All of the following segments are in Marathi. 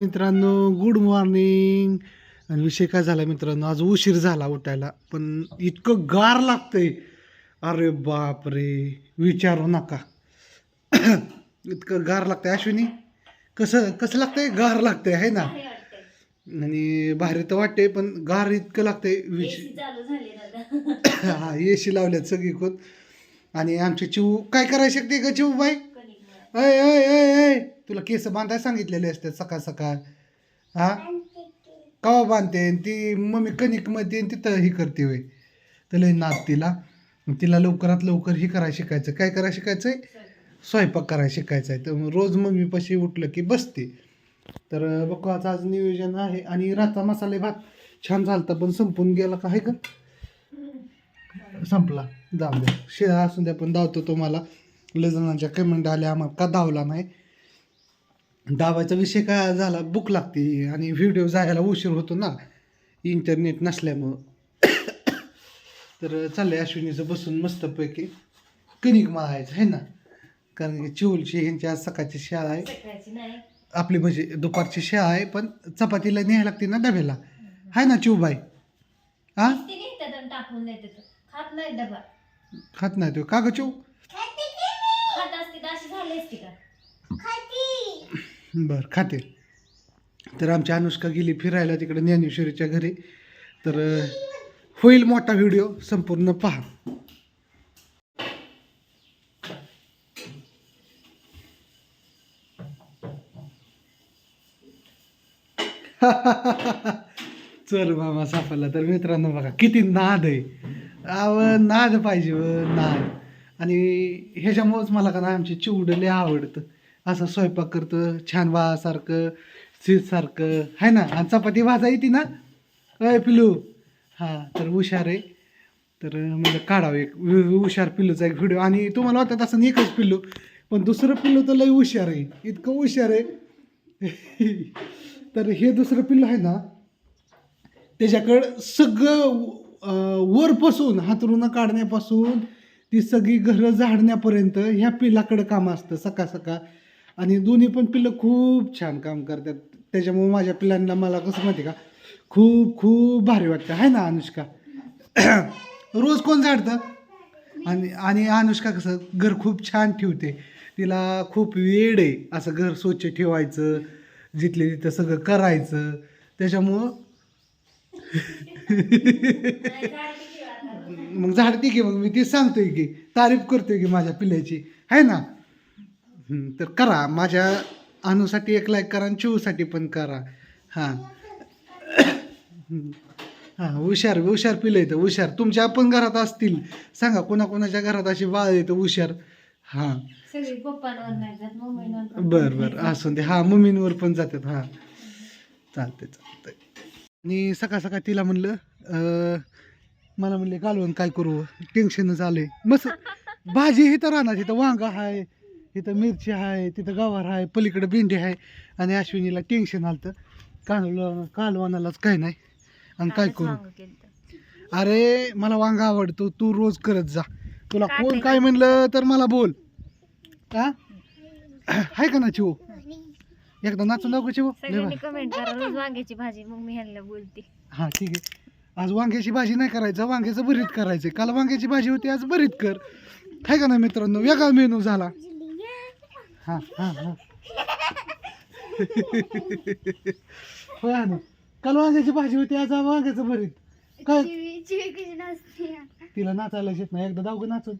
मित्रांनो गुड मॉर्निंग आणि विषय काय झाला मित्रांनो आज उशीर झाला उठायला पण इतकं गार लागतंय. अरे बाप रे विचारू नका. इतकं गार लागतंय. अश्विनी कसं कसं लागतंय? गार लागतंय आहे ना? आणि भारी तर वाटते पण गार इतकं लागतंय. विच हा एशी लावल्यात सगळीकडून आणि आमची चिऊ काय करायला शकते का चिऊ बाई अय अय अय अय तुला केस बांधायला सांगितलेले असतात सकाळ सकाळ. हा? कवा बांधते? आणि ती मम्मी कणिकमध्ये आणि तिथं ही करते होय. त्याला नात तिला. तिला लवकरात लवकर ही करायला शिकायचं. काय करायला शिकायचं आहे स्वयंपाक करायला शिकायचं आहे तर मग रोज मम्मीपाशी उठलं की बसते. तर बघू आज नियोजन आहे. आणि रातचा मसाले भात छान झालता पण संपून गेला का? आहे का? संपला. जाऊ द्या शिळा असून द्या पण धावतो तुम्हाला लय जणांच्या कमेंट आल्या आम्हाला का धावला नाही? धावायचा विषय काय झाला? बुक लागते आणि व्हिडिओ जायला उशीर होतो ना. इंटरनेट नसल्यामुळं. तर चाललंय अश्विनीचं बसून मस्तपैकी. कणिक मळायचं आहे ना. कारण की चिवलची ह्यांची आज सकाळची शाळा आहे. आपली म्हणजे दुपारची शाळा आहे पण चपातीला न्यायला लागते ना डब्याला. आहे ना चिवबाई हा खात नाही तो. का ग चिव का बर खाते. तर आमची अनुष्का गेली फिरायला तिकडे ज्ञानेश्वरीच्या घरी. तर होईल मोठा व्हिडिओ संपूर्ण पहा. चल मामा सापडला. तर मित्रांनो बघा किती नाद आहे. अव नाद पाहिजे व नाद. आणि ह्याच्यामुळंच मला का ना आमची चिवडं लय आवडतं. असं स्वयंपाक करतं छान वासारखं सारखं आहे ना? आणि चपाती भाजा येते ना? अय पिलू हां तर हुशार आहे. तर म्हणजे काढावं एक. हुशार पिल्लूचा एक व्हिडिओ आणि तुम्हाला वाटत असं एकच पिल्लू पण दुसरं पिल्लू तर लय हुशार आहे. इतकं हुशार आहे. तर हे दुसरं पिल्लू आहे ना त्याच्याकडं सगळं वरपासून हातरुणं काढण्यापासून ती सगळी घरं झाडण्यापर्यंत ह्या पिल्लाकडं काम असतं सकाळ सकाळ. आणि दोन्ही पण पिल्लं खूप छान काम करतात. त्याच्यामुळे माझ्या पिल्लांना मला कसं माहिती का? खूप खूप भारी वाटतं. आहे ना अनुष्का? रोज कोण झाडतं? आणि आणि अनुष्का कसं? घर खूप छान ठेवते. तिला खूप वेळ आहे असं घर स्वच्छ ठेवायचं जिथले तिथं सगळं करायचं. त्याच्यामुळं मग झाडते की मग मी ती सांगतोय की तारीफ करतोय की माझ्या पिल्ल्याची आहे ना? तर करा. माझ्या अनुसाठी एक लाईक करा आणि चिवसाठी पण करा. हां. हां हुशार हुशार पिलं येतं हुशार. तुमच्या पण घरात असतील. सांगा कोणाकोणाच्या घरात अशी बाळ येतं हुशार? हां. बर बर. असून दे. हा मम्मींवर पण जातात. हा. चालते चालतंय. आणि सकाळ सकाळ तिला म्हणलं अं, मला म्हणले कालवण काय करू? टेन्शनच आलंय. मस्त. भाजी इथं राहणार तिथं वांगा आहे इथं मिरची आहे तिथं गवार आहे पलीकडे भेंडी आहे आणि अश्विनीला टेन्शन आलं कालव कालवणालाच काय नाही. आणि काय करू? केलं अरे मला वांगा आवडतो. तू रोज करत जा. तुला कोण काय म्हणलं तर मला बोल. हा आहे का ना चिव एकदा नाचून दाखव चिव. कमेंट करा रोज वांग्याची भाजी. मग मी ह्यांना बोलते. हा ठीक आहे. आज वांग्याची भाजी नाही करायचं वांग्याचं भरीत करायचं काल वांग्याची भाजी होती आज भरीत कर. आहे का ना मित्रांनो? वेगळा मेनू झाला. हा हा हा. होय ना. काल वांग्याची भाजी होती आज वांग्याचं भरीत. काय? तिला नाचायला येत नाही. एकदा जाऊ नाचून.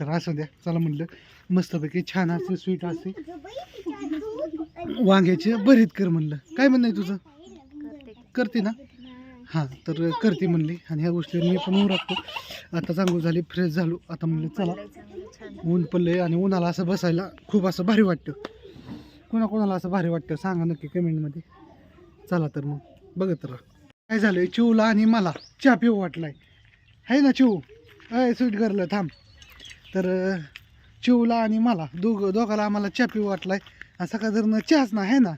तर असं द्या चला म्हणलं. मस्तपैकी छान असते स्वीट असते वांग्याचे भरीत कर म्हणलं. काय म्हणणं आहे तुझं? करते ना? हां तर करते म्हणली. आणि ह्या गोष्टीवर मी पण राखतो आता चांगलं झाली फ्रेश झालो. आता म्हणलं चला. ऊन पडलंय आणि उन्हाला असं बसायला खूप असं भारी वाटतं. कोणाकोणाला असं भारी वाटतं? सांगा नक्की कमेंटमध्ये. चला तर मग बघत राहा. काय झालंय? चिवला आणि मला चहा पिऊ वाटलाय. आहे ना चिऊ अय स्वीट करलं थांब. तर चिवला आणि मला दोघं दोघाला आम्हाला चहा पिऊ वाटलाय. आहे सकाळ जर चहाच ना आहे ना?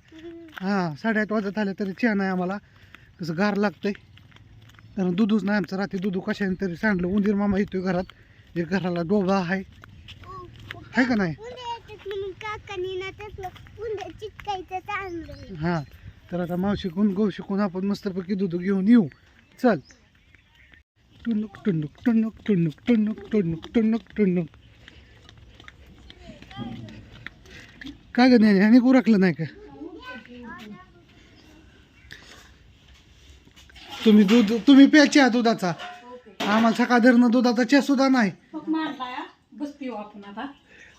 हां साडेआठ वाजत आले तरी चहा नाही आम्हाला. कसं गार लागतंय. कारण दूधच नाही आमचं रात्री दूध कशाने तरी सांडलं. उंदीर मामा येतोय घरात. एक घराला डोबा आहे. आहे का नाही? हां. तर आता मावशीकून गौशीकून आपण मस्तपैकी दूध घेऊन येऊ. चल. टुनुक टुनुक टुनुक टुनुक टुनुक टुनुक टुनुक टुनुक काय ग नाही आणि उरकलं नाही का? तुम्ही दूध तुम्ही प्याच्या दुधाचा. आम्हाला सकाळ धरणं दुधाचा च्या सुद्धा नाही. मग मारलाय बस पिऊ आपण आता.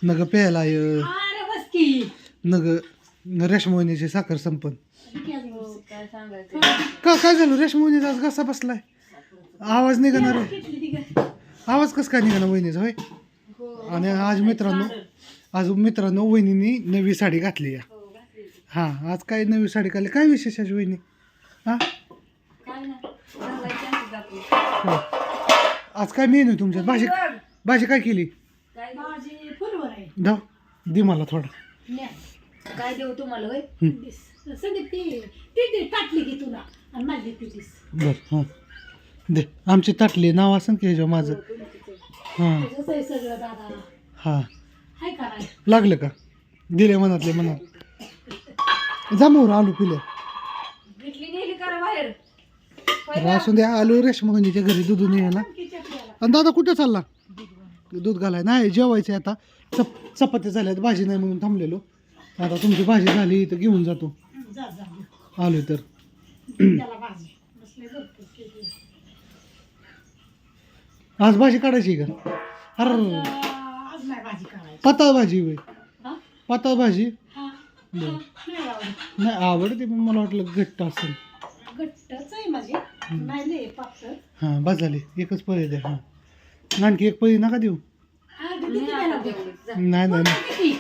नग प्यायला य. अरे बस की नग रेशमोहिनीची साखर संपन. हो, काय सांगायचं? का काय झालं? रेशमोहिनीचा आज कसा बसलाय. आवाज निघणार आहे. आवाज कस काय निघाला वहिनीचा होय? आणि आज मित्रांनो आज मित्रांनो वहिनीनी नवी साडी घातली आहे हां आज काय नवी साडी घातली? काय विशेष आहे वहिनी? हां हो. आज काय मेनू तुमच्यात? भाजी भाजी काय केली? माझी फुलवर आहे. धा दे मला थोडा. न्या. काय देऊ तुम्हाला होय? हं. दिस. संदीप ती ती ती टाकली की तुला. आणि माझी ती दिस. बर हां. दे. आमची ताटली नाव असेल की ह्याच्यावर माझं? हां तुझंच आहे सगळं दादा हां. हाय कराय लागलं का? दिले मनातले मनात. जा मोर आलू पिले घेतली नेली करा बाहेर तर असून द्या रेशमा रेशमगंजीच्या घरी दूध यायला आणि दादा कुठे चालला? दूध घालाय नाही जेवायचं आता. चप चपात्या झाल्यात भाजी नाही म्हणून थांबलेलो. आता तुमची भाजी झाली तर घेऊन जातो. आलो तर. आज भाजी काढायची का? अरे. आज भाजी करायची पाताळ भाजी? पाताळ भाजी बरं. नाही नाही आवडते पण मला वाटलं घट्ट असेल. घट्टच आहे माझी. नाही लय पातळ हां बस झाली एकच पळी द्या हां. आणखी एक पळी नका देऊ. हा. नाही नाही नाही.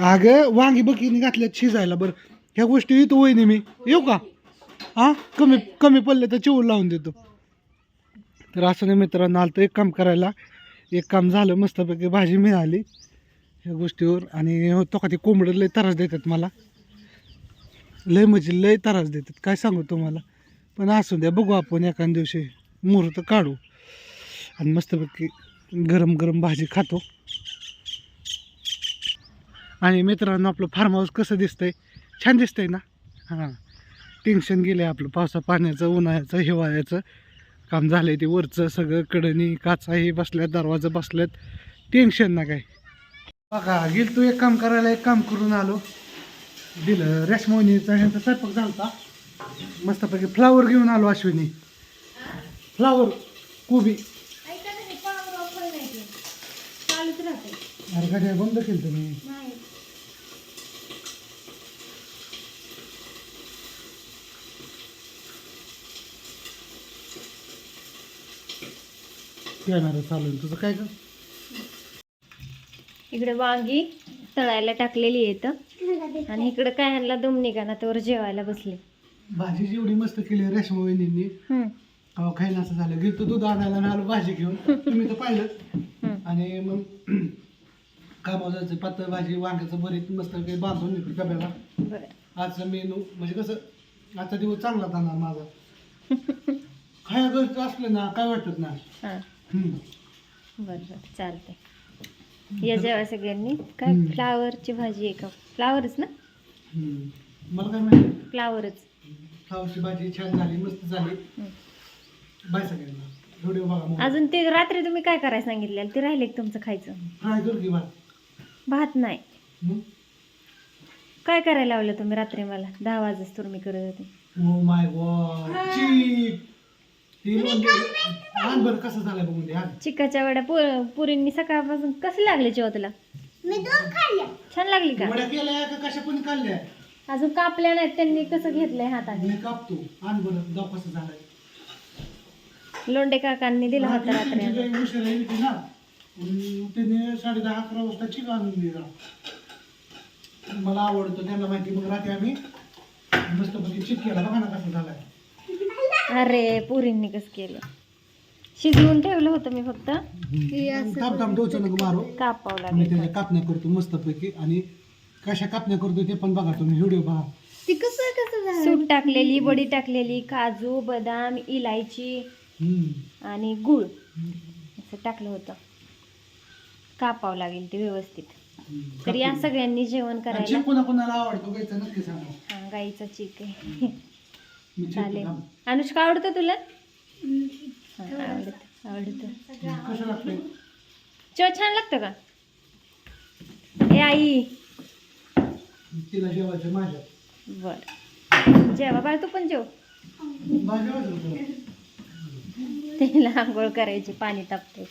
अगं वांगी बकीने घातल्यात शिजायला बरं. ह्या गोष्टी येतो वहिनी मी. येऊ का? हा? कमी कमी पडले तर चिवून लावून देतो. तर असं नाही मित्रांनो आलं तर एक काम करायला. एक काम झालं मस्तपैकी भाजी मिळाली ह्या गोष्टीवर. आणि तो का ते कोंबडं लय त्रास देतात मला. लय म्हणजे लय त्रास देतात. काय सांगू तुम्हाला? पण असू द्या बघू आपण एखाद्या दिवशी मुहूर्त काढू. आणि मस्तपैकी गरम गरम भाजी खातो. आणि मित्रांनो आपलं फार्म हाऊस कसं दिसतंय? छान दिसतंय ना? हां. टेन्शन गेलं आहे आपलं. पावसा पाण्याचं उन्हाळ्याचं हिवाळ्याचं काम झालं आहे ते वरचं सगळं कडणी काचाही बसल्यात दरवाजा बसल्यात. टेन्शन ना काय? बघा गेल तू एक काम करायला एक काम करून आलो. दिलं रेशमोनीचा ह्यांचा स्वयंपाक होता मस्तपैकी फ्लावर घेऊन आलो अश्विनी. फ्लावर कोबी. अरे गाड्या बंद केलं तुम्ही. नाही. कॅमेरा चालू. तुझं काय कर इकडे वांगी तळायला टाकलेली आहेत आणि इकडे काय ह्यांना दम निघाना त्यावर जेवायला बसले. भाजी जेवढी मस्त केली रेशमा वहिनींनी. हम्म, अहो खायला असं झालं. गेलो दूध आणायला आणि आलो भाजी घेऊन. तुम्ही तर पाहिलं. हम्म. आणि मग कामावर जायचं. पातळ भाजी वांग्याचं भरीत मस्त काही बांधून इकडे डब्याला. आजचा मेनू म्हणजे कसं आजचा दिवस चांगला जाणार माझा. खाया गरज असलं ना काय वाटत ना हम्म. बरं बरं. चालतंय. या जेव्हा सगळ्यांनी. काय? हम्म. फ्लावरची भाजी आहे का? फ्लावरच ना? हम्म. मला काय माहिती? फ्लावरच. फ्लावरची भाजी छान झाली मस्त झाली. बाय सगळ्यांना. व्हिडिओ बघा मग. अजून ते रात्री तुम्ही काय करायला सांगितलेलं? ते राहिले तुमचं खायचं? फ्राय कर की भात. भात नाही. काय करायला लावलं तुम्ही रात्री मला? दहा वाजच तुम्ही करत होते. Oh my God. चीक ती लोणची आण बरं कसं झालंय बघून दे आण. चिकाच्या वड्या पु पुरींनी सकाळपासून कसं लागले जेव्हा तुला मी दोन खाल्ल्या. छान लागली का? वड्या केल्या का कशा पण काढल्या अजून कापल्या नाहीत त्यांनी कसं घेतलंय हाताने मी कापतो. आण बरं कसं झालंय. लोंडे काकांनी दिला होता रात्री. तुमची आणून. काही उशीर येईल की ना. म्हणून त्याने साडे दहा अकरा वाजता चिक आणून दिला. मला आवडतो त्यांना माहिती मग रात्री आम्ही मस्तपैकी चिक केला. बघा ना कसं झालाय. अरे पुरींनी कसं केलं? शिजवून ठेवलं होतं मी फक्त. ताप ताप डोचं नको मारू. कापावं आम्ही लागेल. त्याच्या कापण्या करतो मस्तपैकी. आणि कशा कापण्या करतो ते पण बघा तुम्ही व्हिडिओ बघा ती कसं कसं झालं? सूट टाकलेली बडी टाकलेली काजू बदाम इलायची हम्म. आणि गुळ. असं टाकलं होतं. कापावं लागेल ते व्यवस्थित. तर या सगळ्यांनी जेवण आणि करायला चिक कोणा कोणाला आवडतो गायचं नक्की सांगा. हा गाईचा चिक आहे. मी चालेल. अनुष्का आवडतं तुला? हा, आवडतं आवडतं. कसं लागतंय? चिवा छान लागतं का? ए आई. तिला जेवायचं माझ्या बर. जेवा बाळ तू पण जेव. तिला आंघोळ करायची पाणी तापते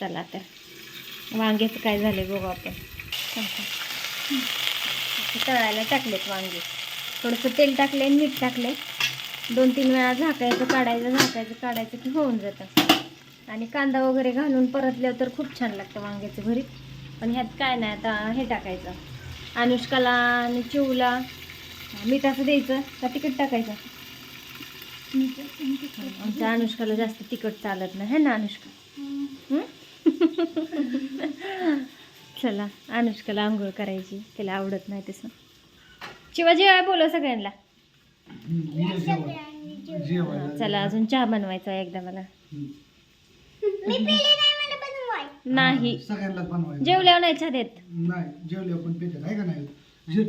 चला तर वांग्याचं काय झालंय बघू आपण. तळायला टाकलेत वांगे. थोडंसं तेल टाकले आणि मीठ टाकले दोन तीन वेळा झाकायचं काढायचं झाकायचं काढायचं की होऊन जातं. आणि कांदा वगैरे घालून परतल्यावर तर खूप छान लागतं वांग्याचं भरीत. पण ह्यात काय नाही आता हे टाकायचं. अनुष्काला आणि चिवला. मिठाचं द्यायचं का तिखट टाकायचं? आमच्या अनुष्काला जास्त तिखट चालत नाही है ना अनुष्का? चला अनुष्काला आंघोळ करायची तिला आवडत नाही तसं. शिवाजी आहे बोलव सगळ्यांना. चला अजून चहा बनवायचा आहे एकदा मला. नाही. बनवायचं. जेवल्यावर नाही चहा देत. नाही जेवल्यावर पण पेटत आहे का नाही?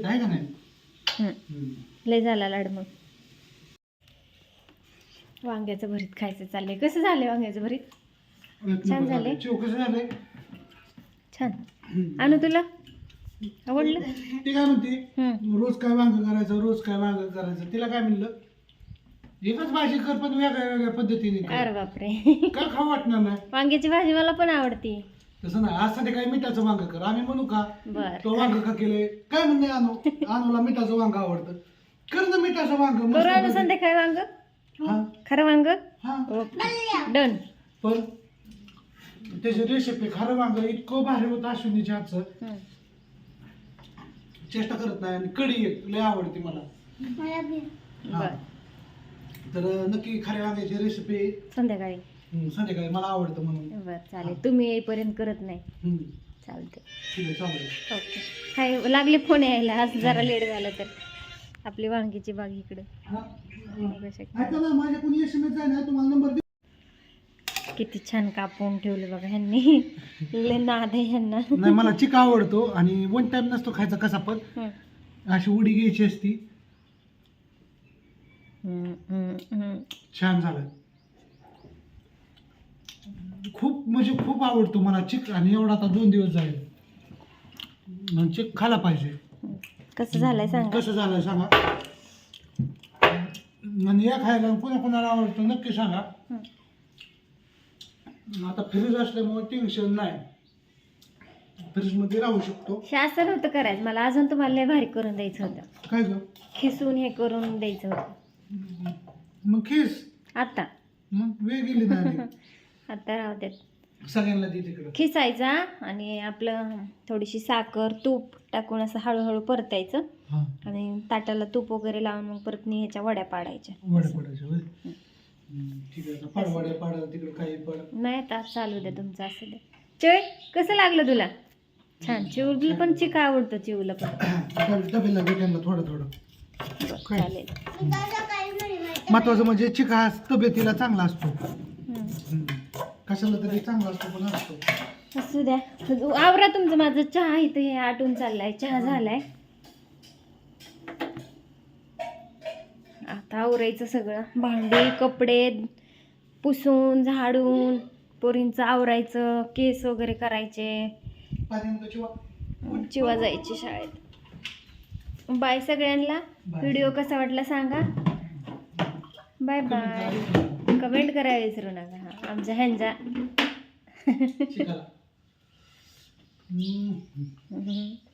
आहे का नाही? हं. हम्म. लय झाला लाड मग. वांग्याचं भरीत खायचं चाललंय. कसं झालंय वांग्याचं भरीत? छान. चिव कसं झालंय? छान. आणू तुला? आवडलं? ती काय म्हणते? हं. रोज काय वांग करायचं रोज काय वांग करायचं तिला काय म्हणलं? एकच भाजी कर पण वेगळ्या वेगळ्या पद्धतीने कर. अरे बापरे. का खाऊ वाटणार नाही वांग्याची भाजी मला पण आवडती. तसं नाही आज सध्या काय मिठाचं वांग कर. आम्ही म्हणू का बर. तो वांग का केलंय? काय म्हणणे आणू आणूला मिठाचं वांग आवडतं. कर ना मिठाचं वांग मस्त करू आणू पैकी. संध्याकाळी वांग? हा. खरं वांग? हा. ओके. डन पण त्याची रेसिपी खरं वांग इतकं भारी होतं अश्विनीच्या हातचं. चेष्टा करत नाही आणि कढी एक लय आवडते मला. हा. तर नक्की खऱ्या वांग्याची रेसिपी संध्याकाळी. संध्याकाळी मला आवडतं म्हणून. बर चालेल. तुम्ही येईपर्यंत करत नाही. हम्म. चालते ठीक आहे चालेल. ओके. काय लागले फोन यायला? आज जरा लेट झालं तर. आपली वांगीची बाग इकडे. हा. बघू शकता. ऐका ना माझ्या कोणी एस एम एस आहे ना तुम्हाला नंबर दे. किती छान कापून ठेवले बघा ह्यांनी. लय नाद आहे ह्यांना. नाही मला चिक आवडतो आणि वन टाइम नसतो खायचा कसा पण. हम्म. अशी उडी घ्यायची असती. छान झालं. खूप म्हणजे खूप आवडतो मला चिक आणि एवढा आता दोन दिवस जाईल. आणि चिक खायला पाहिजे. कसं झालंय सांगा. कसं झालं सांगा. आणि या खायला कोणा कोणाला आवडतं नक्की सांगा. आता फ्रीज असल्यामुळे टेन्शन नाही. फ्रीजमध्ये राहू शकतो. हे असं नव्हतं करायचं. मला अजून तुम्हाला लय भारी करून द्यायचं होतं. काय ग? खिसून हे करून द्यायचं होतं. मग खिस. आता. मग वेळ गेली नाही आता राहू देत. सगळ्यांना दे तिकडं. खिसायचा आणि आपलं थोडीशी साखर तूप टाकून असं हळूहळू परतायचं. हा. आणि ताटाला तूप वगैरे लावून मग परत नी ह्याच्या वड्या पाडायच्या. वड्या पडायच्या होय? हम्म, ठीक आहे पाड वड्या पाड तिकडे काही पड नाही आता चालू दे तुमचं असं दे. चोय कसं लागलं तुला? छान चिवला पण चिका आवडतं चिवला पण. थोडं थोडं. बरं, काय? चालेल मी दादा काय म्हणे माहिती महत्वाचं म्हणजे चिका तब्येतीला चांगला असतो. हम्म. कशाला तरी चांगला असतो पण असतो. असू द्या. आवरा तुमचं माझं चहा इथं हे आटून चाललाय. चहा झालाय. आता आवरायचं सगळं. भांडी कपडे पुसून झाडून पोरींचं आवरायचं केस वगैरे करायचे. पाणी नको चिवा. चिवा जायची शाळेत. बाय सगळ्यांना. Bye. व्हिडिओ कसा वाटला सांगा. बाय बाय कमेंट करायला विसरू नका हा आमच्या. हम्म.